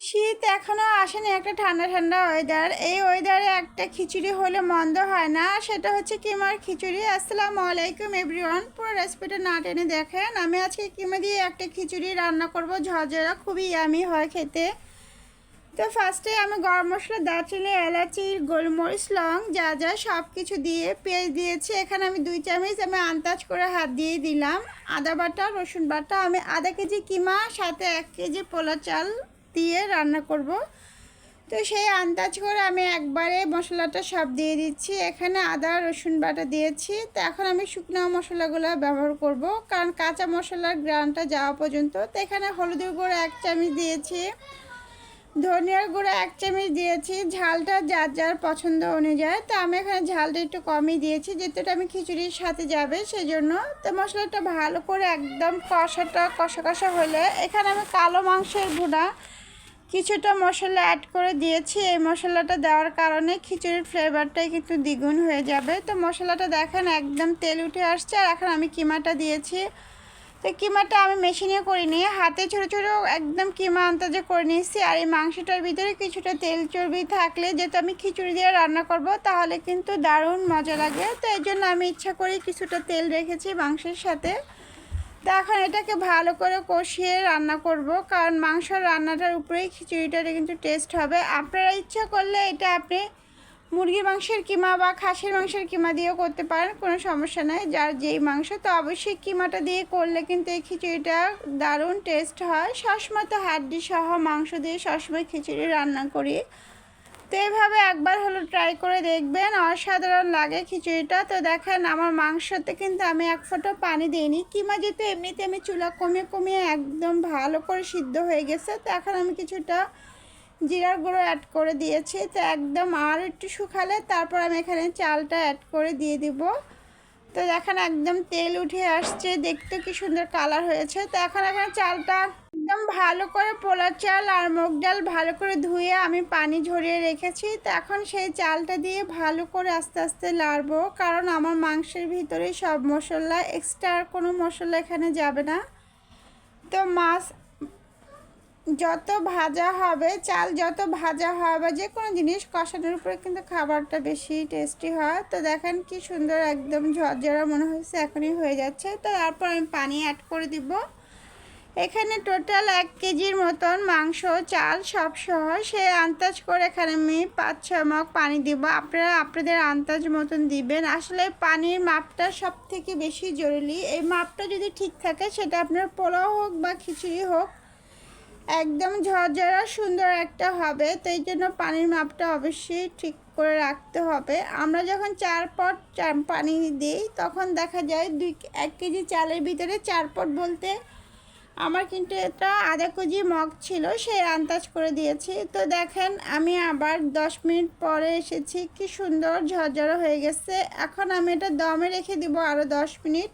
শীত এখনও আসেনি একটা ঠান্ডা ঠান্ডা ওয়েদার এই ওয়েদারে একটা খিচুড়ি হলে মন্দ হয় না। সেটা হচ্ছে কিমার খিচুড়ি। আসসালামু আলাইকুম এভরিওয়ান পুরো রেসিপিটা না টেনে দেখেন। আমি আজকে কিমা দিয়ে একটা খিচুড়ি রান্না করব। ঝরঝরা খুবই ইয়ামি হয় খেতে। তো ফার্স্টে আমি গরম মশলা, দারচিনি, এলাচি, গোলমরিচ, লং, যা যা সব কিছু দিয়ে পেঁয়াজ দিয়েছি। এখানে আমি দুই চামচ আমি আন্দাজ করে হাত দিয়ে দিলাম। আদা বাটা, রসুন বাটা, আমি আধা কেজি কিমা, সাথে এক কেজি পোলা চাল দিয়ে রান্না করব। তো সেই আন্দাজ করে আমি একবারে মশলাটা সব দিয়ে দিচ্ছি। এখানে আদা, রসুন বাটা দিয়েছি। তো এখন আমি শুকনো মশলাগুলো ব্যবহার করব। কারণ কাঁচা মশলার গ্রানটা যাওয়া পর্যন্ত। তো এখানে হলুদের গুঁড়ো এক চামচ দিয়েছি। ধনিয়ার গুঁড়ো এক চামচ দিয়েছি। ঝালটা যার যার পছন্দ অনুযায়ী। তো আমি এখানে ঝালটা একটু কমই দিয়েছি। যেহেতুটা আমি খিচুড়ির সাথে যাবে সেই জন্য তো মশলাটা ভালো করে একদম কষাটা কষা কষা হলে এখানে আমি কালো মাংসের গুঁড়া কিছুটা মশলা অ্যাড করে দিয়েছি। এই মশলাটা দেওয়ার কারণে খিচুড়ির ফ্লেভারটাই কিন্তু দ্বিগুণ হয়ে যাবে। তো মশলাটা দেখেন একদম তেল উঠে আসছে আর এখন আমি কিমাটা দিয়েছি। তো কিমাটা আমি মেশিনে করে নিয়ে হাতে ছোটো ছোটো একদম কিমা আন্তাজে করে নিয়েছি। আর এই মাংসটার ভিতরে কিছুটা তেল চর্বি থাকলে যেহেতু আমি খিচুড়ি দিয়ে রান্না করব, তাহলে কিন্তু দারুণ মজা লাগে। তো এই জন্য আমি ইচ্ছা করি কিছুটা তেল রেখেছি মাংসের সাথে। তো এখন এটাকে ভালো করে কষিয়ে রান্না করব, কারণ মাংসর রান্নাটার উপরেই খিচুড়িটার কিন্তু টেস্ট হবে। আপনারা ইচ্ছা করলে এটা আপনি মুরগির মাংসের কিমা বা খাসির মাংসের কিমা দিয়েও করতে পারেন, কোনো সমস্যা নেই। যার যেই মাংস, তো অবশ্যই কিমাটা দিয়ে করলে কিন্তু এই খিচুড়িটা দারুণ টেস্ট হয়। সবসময় তো হাড্ডি সহ মাংস দিয়ে সবসময় খিচুড়ি রান্না করি। তো এইভাবে একবার হলো ট্রাই করে দেখবেন, অসাধারণ লাগে খিচুড়িটা। তো দেখেন, আমার মাংসতে কিন্তু আমি এক ফোঁটা পানি দিইনি, কিমা যেহেতু এমনিতে আমি চুলা কমিয়ে কমিয়ে একদম ভালো করে সিদ্ধ হয়ে গেছে, তো এখন আমি কিছুটা জিরার গুঁড়ো অ্যাড করে দিয়েছি। তো একদম আর একটু শুকালে তারপর আমি এখানে চালটা অ্যাড করে দিয়ে দিব। তো দেখেন, একদম তেল উঠে আসছে, দেখতে কি সুন্দর কালার হয়েছে। তো এখন এখানে চালটা একদম ভালো করে পোলার চাল আর মুগ ডাল ভালো করে ধুয়ে আমি পানি ঝরিয়ে রেখেছি। তো এখন সেই চালটা দিয়ে ভালো করে আস্তে আস্তে লাড়বো, কারণ আমার মাংসের ভিতরে সব মশলা এক্সট্রা আর কোনো মশলা এখানে যাবে না। তো মাছ যত ভাজা হবে, চাল যত ভাজা হবে, যে কোনো জিনিস কষানোর উপরে কিন্তু খাবারটা বেশি টেস্টি হয়। তো দেখেন কি সুন্দর একদম ঝরঝরা মনে হয়েছে, এখনই হয়ে যাচ্ছে। তো তারপর আমি পানি অ্যাড করে দিব। এখানে টোটাল এক কেজির মতন মাংস চাল সব সহ সে আন্দাজ করে এখানে আমি পাঁচ, ছয় মগ পানি দিব। আপনারা আপনাদের আন্দাজ মতন দিবেন। আসলে পানির মাপটা সব থেকে বেশি জরুরি। এই মাপটা যদি ঠিক থাকে, সেটা আপনার পোলাও হোক বা খিচুড়ি হোক, একদম ঝরঝরা সুন্দর একটা হবে। তো এই জন্য পানির মাপটা অবশ্যই ঠিক করে রাখতে হবে। আমরা যখন চার পট পানি দিই, তখন দেখা যায় দুই, এক কেজি চালের ভিতরে চার পট বলতে আমার কিন্তু এটা আধা কেজি মগ ছিল, সেই আন্দাজ করে দিয়েছি। তো দেখেন, আমি আবার দশ মিনিট পরে এসেছি, কি সুন্দর ঝরঝরা হয়ে গেছে। এখন আমি এটা দমে রেখে দিব আরও দশ মিনিট।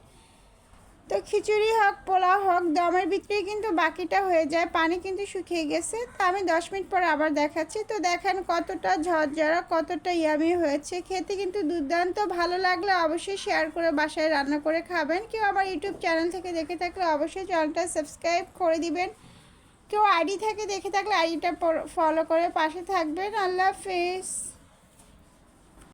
তো খিচুড়ি হোক, পোলাও হোক, দমের ভিতরেই কিন্তু বাকিটা হয়ে যায়। পানি কিন্তু শুকিয়ে গেছে। তো আমি দশ মিনিট পরে আবার দেখাচ্ছি। তো দেখেন কতটা ঝরঝরা, কতটা ইয়ামি হয়েছে। খেতে কিন্তু দুর্দান্ত। ভালো লাগলে অবশ্যই শেয়ার করে বাসায় রান্না করে খাবেন। কেউ আমার ইউটিউব চ্যানেল থেকে দেখে থাকলে অবশ্যই চ্যানেলটা সাবস্ক্রাইব করে দিবেন। কেউ আইডি থেকে দেখে থাকলে আইডিটা ফলো করে পাশে থাকবেন। আল্লাহ হাফিজ।